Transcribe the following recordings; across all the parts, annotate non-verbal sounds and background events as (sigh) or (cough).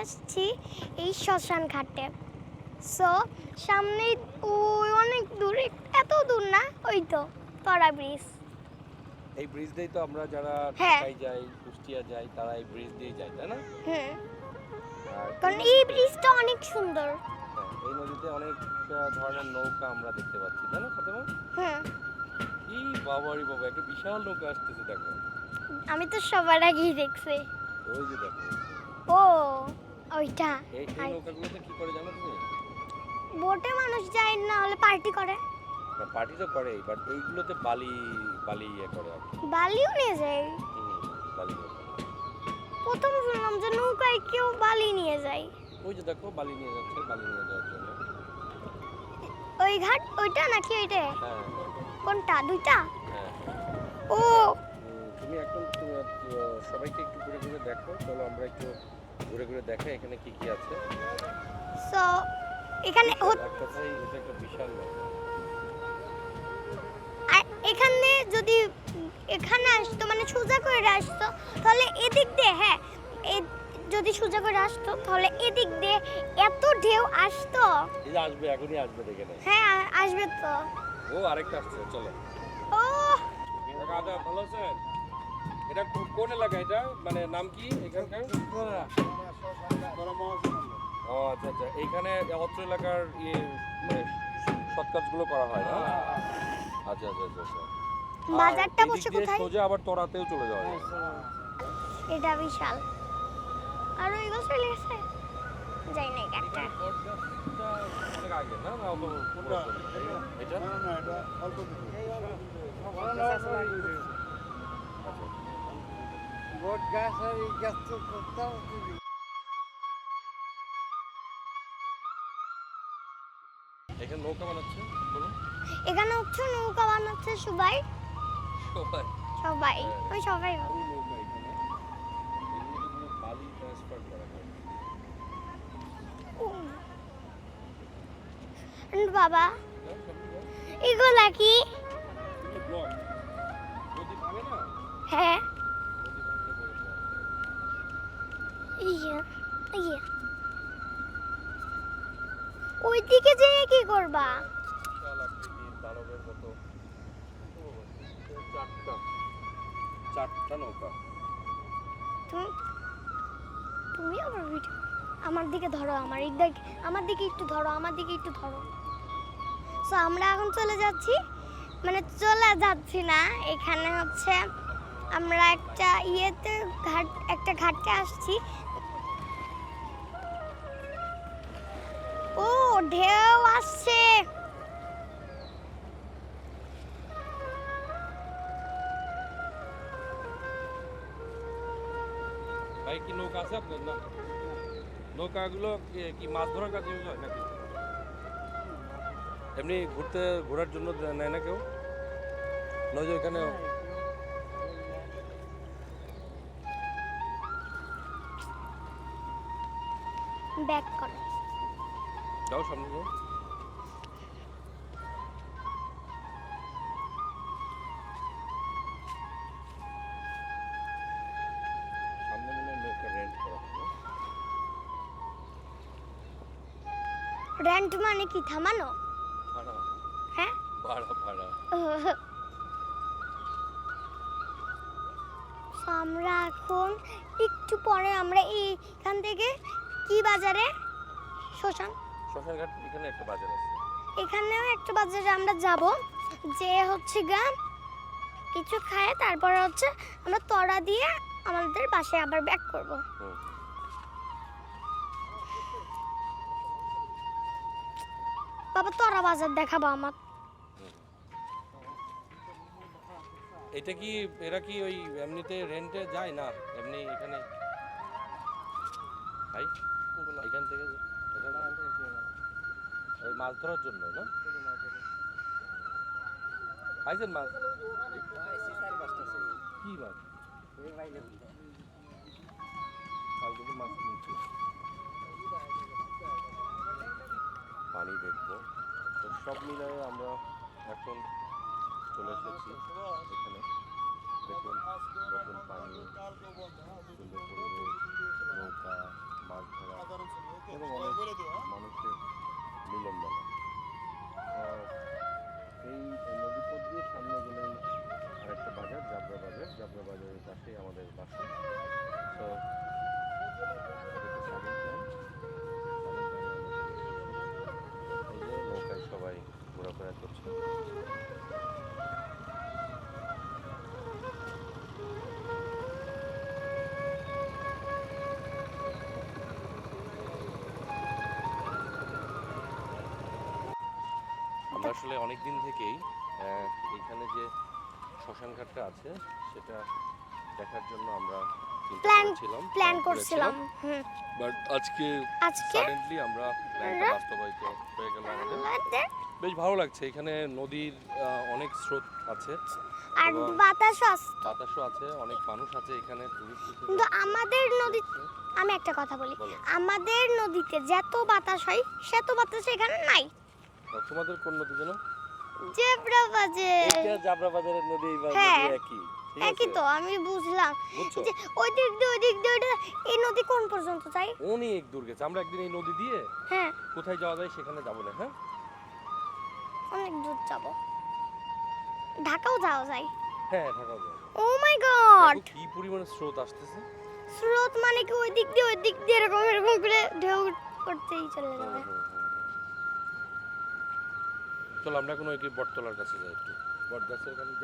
আসছি এই শ্মশান ঘাটে। সো সামনে ওই অনেক দূর এত দূর না? ওই তো তরা ব্রিজ এই ব্রিজ দিয়েই তো আমরা যারা হ্যাঁ। ঢাকায় যাই কুষ্টিয়া যাই তারা এই ব্রিজ দিয়ে যায় তাই না? হুম। কারণ এই ব্রিজটা অনেক সুন্দর। হ্যাঁ, এই নদীতে অনেক ধরনের নৌকা আমরা দেখতে পাচ্ছি তাই না ফাতেমা? হুম। কি বাবারি বাবা একটা বিশাল নৌকা আসতেছে দেখো। আমি তো সবার আগেই দেখছি। ওই যে দেখো। ও। ওইটা। এই সেই নৌকাগুলোতে কি করে জানো তুমি? বোটে মানুষ যায় না হলে পার্টি করে। পার্টি তো করে বাট এইগুলোতে বালি বালি ইয়ে করে আর কি। বালিও নিয়ে যায়। হুম, বালি করে। প্রথম শুনলাম যে নৌকায় কেউ বালি নিয়ে যায়। ওই যে দেখো বালি নিয়ে যাচ্ছে বালি নিয়ে যাওয়ার জন্য। ওই ঘাট ওইটা নাকি ওইটা? হ্যাঁ কোনটা? দুইটা? হ্যাঁ ও! উম, তুমি আহ, সবাইকে একটু ঘুরে ঘুরে দেখো চলো আমরা একটু ঘুরে ঘুরে দেখাই এখানে কি কি আছে? সো এখানে এটা একটা বিশাল আর এখানে যদি এখানে আসতো মানে সোজা করে আসতো তাহলে এদিক দিয়ে হ্যাঁ যদি সোজা করে আসতো তাহলে এদিক দিয়ে এত ঢেউ আসতো। এই আসবে এখনই আসবে দেখে হ্যাঁ আসবে তো। ও আরেকটা আসছে চলো। ও কাকা ভালো আছেন? এটা কোন এলাকা এটা? মানে নাম কি এখানকার? ও আচ্ছা আচ্ছা। এইখানে অত্র এলাকার ইয়ে মানে সৎ কাজগুলো করা হয় না? আচ্ছা আচ্ছা আচ্ছা আচ্ছা। বাজারটা বসে কোথায়? সোজা আবার তোরাতেও চলে যাওয়া যায়। এটা বিশাল। আর ওই গছ চলে গেছে? যাই না একটা অনেক আগে না? না অত পুরাতন? এটা? বট গাছ আর এই গাছ তো এখানে নৌকা বানাচ্ছে বলুন। এখানে হচ্ছে নৌকা বানাচ্ছে সবাই। সবাই? সবাই। ওই সবাই বলে। ট্রান্সফার করা হয়। বাবা যাও। এগুলা কি? হ্যাঁ। ওইদিকে যেয়ে কি করবা? চারটা নৌকা। তুমি আবার ভিডিও আমার দিকে ধরো আমার দিক আমার দিকে একটু ধরো আমার দিকে একটু ধরো। সো আমরা এখন চলে যাচ্ছি মানে চলে যাচ্ছি না এখানে হচ্ছে আমরা একটা ইয়েতে ঘাট একটা ঘাটে আসছি। ও ঢেউ আসছে। ভাই কি নৌকা আছে আপনার? না। নৌকাগুলো কি- মাছ ধরার কাজে ইউজ হয় নাকি? এমনি ঘুরতে ঘোরার জন্য নেয় না কেউ? যে ওইখানে ব্যাক করো। যাও সামনে যাও রেন্ট মানে কি থামানো? হ্যাঁ? ভাড়া ভাড়া। (laughs) আমরা এখন একটু পরে আমরা এইখান থেকে কি বাজারে? শ্মশান শ্মশানঘাট এখানে একটা বাজার আছে। এখানেও একটা বাজারে আমরা যাব যে হচ্ছে গা কিছু খায় তারপরে হচ্ছে আমরা তড়া দিয়ে আমাদের বাসায় আবার ব্যাক করব। বাবা তড়া বাজার দেখাবো আমার। এটা কি এরা কি ওই এমনিতে রেন্টে যায় না? এমনি এখানে? ভাই এখান থেকে ওই মাছ ধরার জন্য, না? পাইছেন মাছ? কি মাছ? মাছ পানি দেখব। তো সব মিলিয়ে আমরা এখন চলে এসেছি এখানে। দেখুন, নতুন পানি, সুন্দর নৌকা, মাছ ধরা, এবং অনেক মানুষের মিলন মেলা আর এই আসলে অনেক দিন থেকেই আহ, এইখানে যে শ্মশান ঘাটটা আছে সেটা দেখার জন্য আমরা চিন্তা Plan- প্ল্যান করছিলাম। বাট আজকে আজকে? সাডেনলি আমরা প্ল্যানটা বাস্তবায়িত হয়ে গেল আমাদের। বেশ ভালো লাগছে এখানে নদীর অনেক স্রোত আছে আর বাতাসও আসছে বাতাসও আছে অনেক মানুষ আছে এখানে। কিন্তু আমাদের নদী আমি একটা কথা বলি। আমাদের নদীতে যত বাতাস হয় সেত বাতাস এখানে নাই। তোমাদের কোন নদী যেন? জেব্রা বাজে এইটা জাবরা বাজারের নদী এই বা- হ্যাঁ। একই ঠিক একই আছে? তো আমি বুঝলাম। বুঝছ? যে ওই দিক দিয়ে ওই দিক দিয়ে ওইটা এই নদী কোন পর্যন্ত যাই অনেক দূর গেছে। আমরা একদিন এই নদী দিয়ে হ্যাঁ। কোথায় যাওয়া যায় সেখানে যাব না হ্যাঁ? অনেক দূর যাব। ঢাকাও যাওয়া যায়। হ্যাঁ ঢাকা যাব ও মাই গড দেখো কি পরিমাণে স্রোত আসতেছে। স্রোত মানে কি ওই দিক দিয়ে ওই দিক দিয়ে এরকম এরকম করে ঢেউ করতেই চলে যাবে। হুম, হুম। চলো আমরা এখন ওই কি বটতলার কাছে যাই একটু। বটগাছের কাছে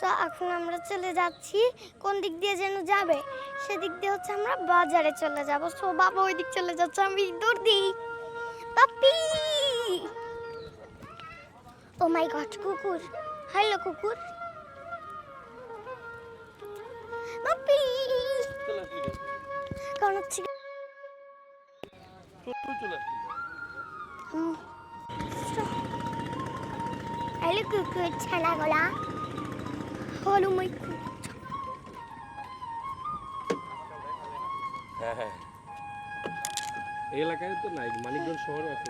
তো এখন আমরা চলে যাচ্ছি। কোন দিক দিয়ে যেন যাবে? সেদিক দিয়ে হচ্ছে আমরা বাজারে চলে যাব। সো, বাবা ওই দিক চলে যাচ্ছে। আমি দৌড় দিই পাপি ও মাই গড কুকুর। হ্যালো কুকুর। পাপি কারণ হচ্ছে কেন? হ্যালো কুকুর ছানা মাই হ্যাঁ হ্যাঁ। এই এলাকায় তো নাই মানিকগঞ্জ শহরে আছে